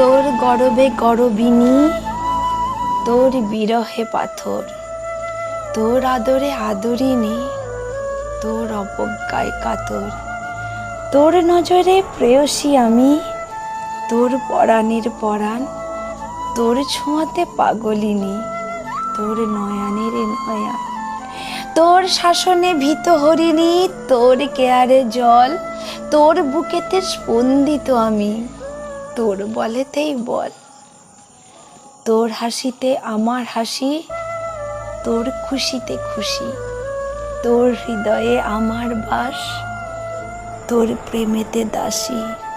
গরবে গরবিনী, তোর বিরহে পাথর। তোর আদরে আদরিনী তোর অবজ্ঞায় কাতর। তোর নজরে প্রেয়সী আমি, তোর পরাণের পরাণ, তোর ছোঁয়াতে পাগলিনী তোর নয়নের নয়ান তোর শাসনে ভীত হরিণী, তোর কেয়ারে জল, তোর বুকেতে স্পন্দিত আমি। তোর বলেতেই বল। তোর হাসিতে আমার হাসি, তোর খুশিতে খুশি। তোর হৃদয়ে আমার বাস, তোর প্রেমেতে দাসী।